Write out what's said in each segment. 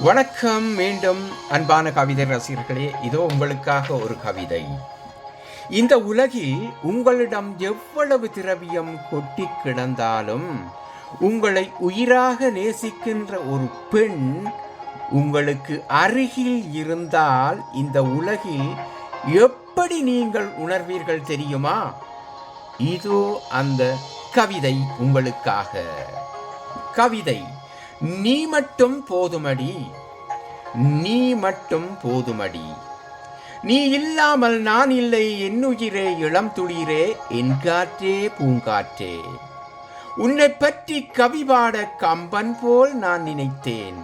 வணக்கம் மீண்டும் அன்பான கவிதை ரசிகர்களே இதோ உங்களுக்காக ஒரு கவிதை. இந்த உலகில் உங்களிடம் எவ்வளவு திரவியம் கொட்டி கிடந்தாலும் உங்களை உயிராக நேசிக்கின்ற ஒரு பெண் உங்களுக்கு அருகில் இருந்தால் இந்த உலகில் எப்படி நீங்கள் உணர்வீர்கள் தெரியுமா? இதோ அந்த கவிதை உங்களுக்காக. கவிதை. நீ மட்டும் போதுமடி. நீ மட்டும் போதுமடி. நீ இல்லாமல் நான் இல்லை என்னுயிரே இளம் துளிரே என் காற்றே பூங்காற்றே. உன்னை பற்றி கவி பாட கம்பன் போல் நான் நினைத்தேன்.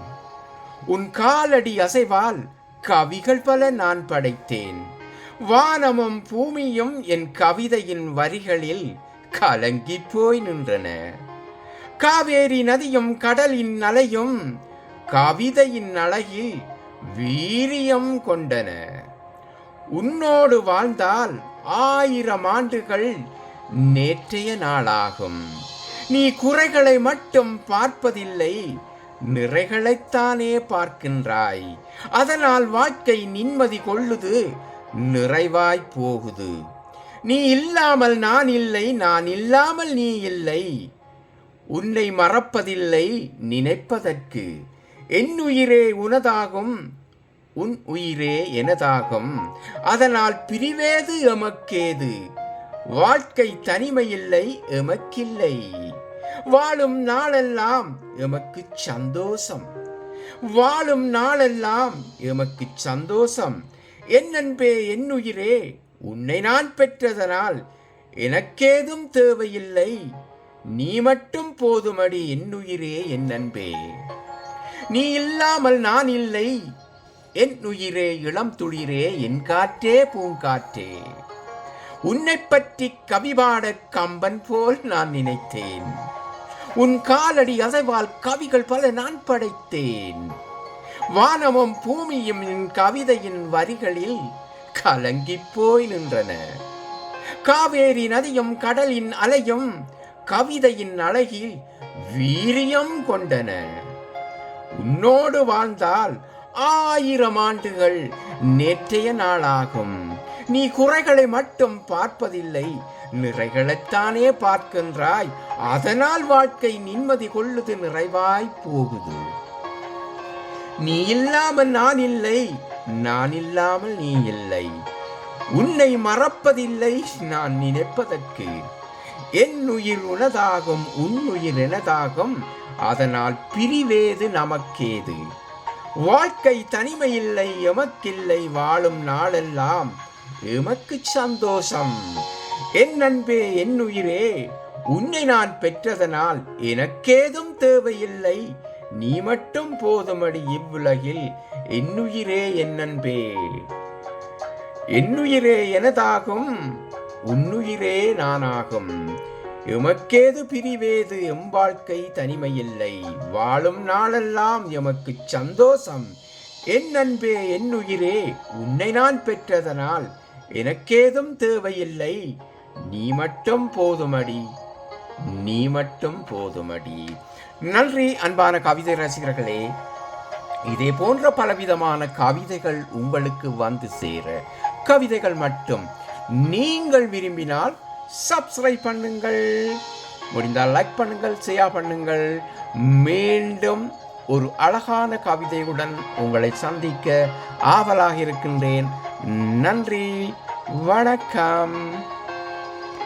உன் காலடி அசைவால் கவிகள் பல நான் படைத்தேன். வானமும் பூமியும் என் கவிதையின் வரிகளில் கலங்கிப் போய் நின்றன. காவேரி நதியும் கடலின் அலையும் கவிதையின் அழகில் வீரியம் கொண்டன. உன்னோடு வாழ்ந்தால் ஆயிரம் ஆண்டுகள் நேற்றைய நாளாகும். நீ குறைகளை மட்டும் பார்ப்பதில்லை நிறைகளைத்தானே பார்க்கின்றாய். அதனால் வாழ்க்கை நிம்மதி கொள்ளுது நிறைவாய் போகுது. நீ இல்லாமல் நான் இல்லை நான் இல்லாமல் நீ இல்லை. உன்னை மறப்பதில்லை நினைப்பதற்கு. என் உயிரே உனதாகும் உன் உயிரே எனதாகும். அதனால் பிரிவேது எமக்கேது? வாழ்க்கை தனிமையில்லை எமக்கில்லை. வாழும் நாளெல்லாம் எமக்கு சந்தோஷம். வாழும் நாளெல்லாம் எமக்கு சந்தோஷம். என் அன்பே உன்னை நான் பெற்றதனால் எனக்கேதும் தேவையில்லை. நீ மட்டும் போதுமடி என்னுயிரே என் அன்பே. நீ இல்லாமல் நான் இல்லை என் உயிரே இளம் துளிரே என் காற்றே பூங்காற்றே. உன்னை பற்றி கவிபாட கம்பன் போல் நான் நினைத்தேன். உன் காலடி அசைவால் கவிகள் பல நான் படைத்தேன். வானமும் பூமியும் என் கவிதையின் வரிகளில் கலங்கிப் போய் நின்றன. காவேரி நதியும் கடலின் அலையும் கவிதையின் அழகில் வீரியம் கொண்டன. உன்னோடு வாழ்ந்தால் ஆயிரம் ஆண்டுகள் நேற்றைய நாளாகும். நீ குறைகளை மட்டும் பார்ப்பதில்லை நிறைகளைத்தானே பார்க்கின்றாய். அதனால் வாழ்க்கை நிம்மதி கொள்ளுது நிறைவாய் போகுது. நீ இல்லாமல் நான் இல்லை நான் இல்லாமல் நீ இல்லை. உன்னை மறப்பதில்லை நான் நினைப்பதற்கு. என் உயிர் உனதாகும் உன்னுயிர் எனதாகும். அதனால் பிரிவேது நமக்கேது. வாழ்க்கை தனிமையில்லை எமக்கில்லை வாழும் நாளெல்லாம் எமக்கு சந்தோஷம். என் நண்பே என் உயிரே உன்னை நான் பெற்றதனால் எனக்கேதும் தேவையில்லை. நீ மட்டும் போதுமடி இவ்வுலகில் என்னுயிரே என் நண்பே என்னுயிரே எனதாகும். உன்னுயிரே நானாகும். எமக்கேது பிரிவேது எம் வாழ்க்கை தனிமையில்லை. வாழும் நாளெல்லாம் எமக்கு சந்தோஷம். என் அன்பே என் உயிரே உன்னை நான் பெற்றதனால் எனக்கேதும் தேவையில்லை. நீ மட்டும் போதுமடி. நீ மட்டும் போதுமடி. நன்றி அன்பான கவிதை ரசிகர்களே. இதே போன்ற பலவிதமான கவிதைகள் உங்களுக்கு வந்து சேர. கவிதைகள் மட்டும். நீங்கள் விரும்பினால் சப்ஸ்கிரைப் பண்ணுங்கள். முடிந்தால் லைக் பண்ணுங்கள் ஷேர் பண்ணுங்கள். மீண்டும் ஒரு அழகான கவிதையுடன் உங்களை சந்திக்க ஆவலாக இருக்கின்றேன். நன்றி வணக்கம்.